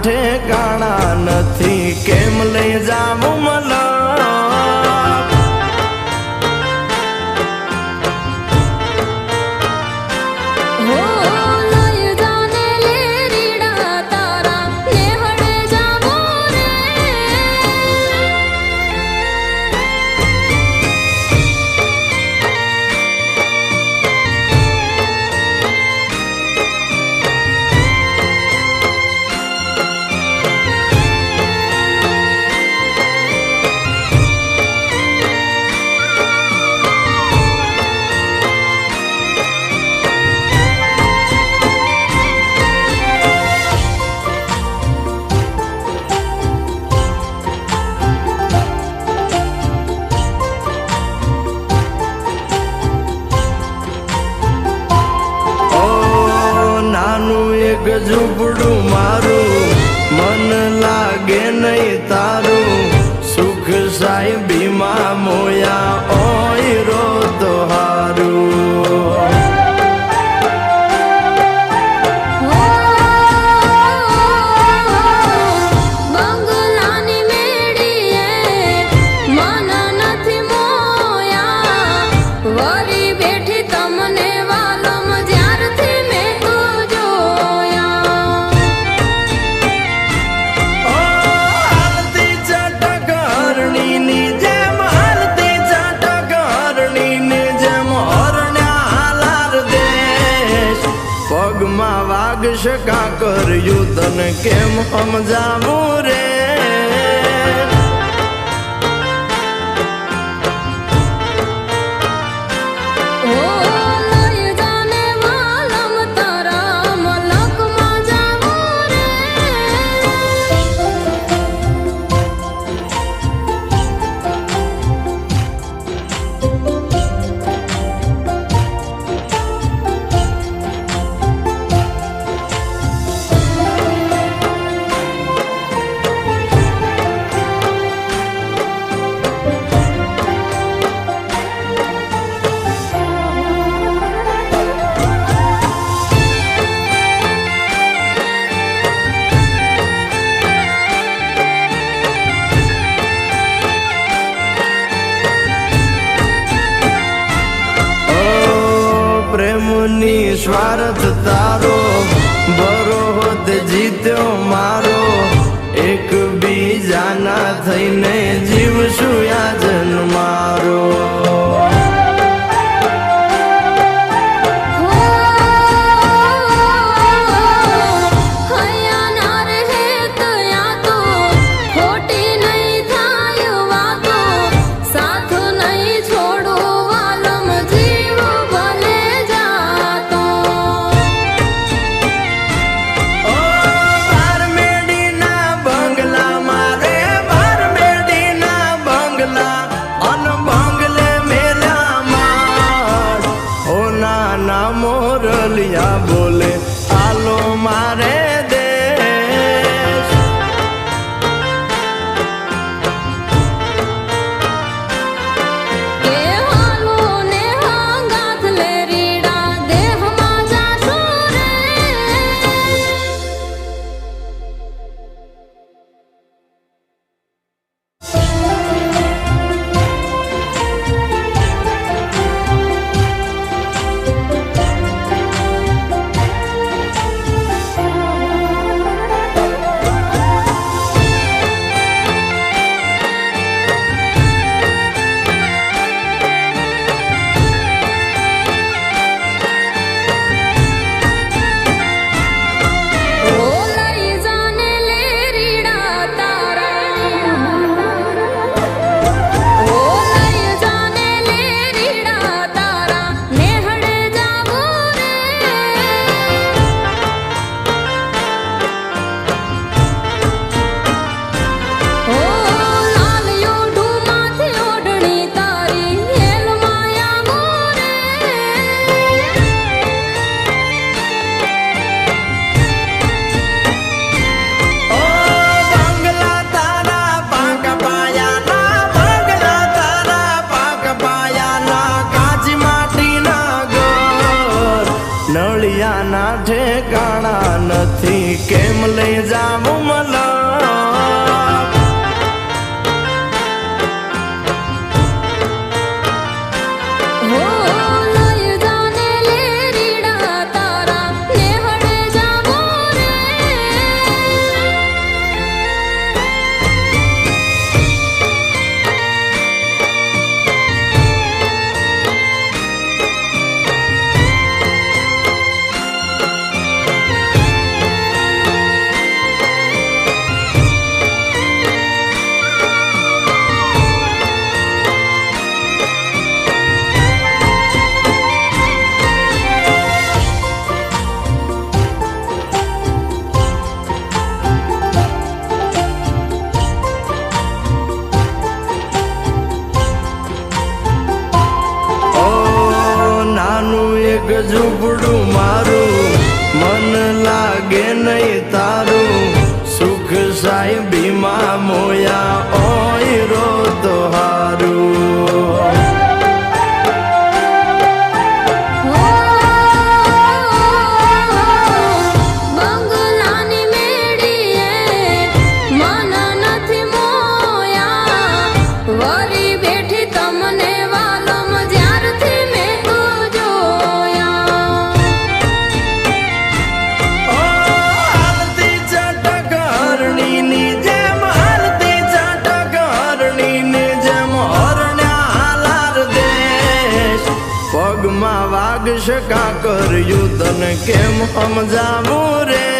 ઠેકાણા નથી. કેમ લઈ જાવું મને? તારું સુખ સાઈ સાહેબીમાં મોયા. શકા કર્યું તને? કેમ સમજાવું રે? પ્રેમની સ્વાર્થ તારો બરોહદ જીત્યો મારો. એક બીજાના થઈને જીવ શું આ જન્મારો. ઝૂબડું મારું. મન લાગે નહીં તારું. સુખ સાહેબીમાં મોયા. વાગશ કાકર તને કેમ સમજાવું રે?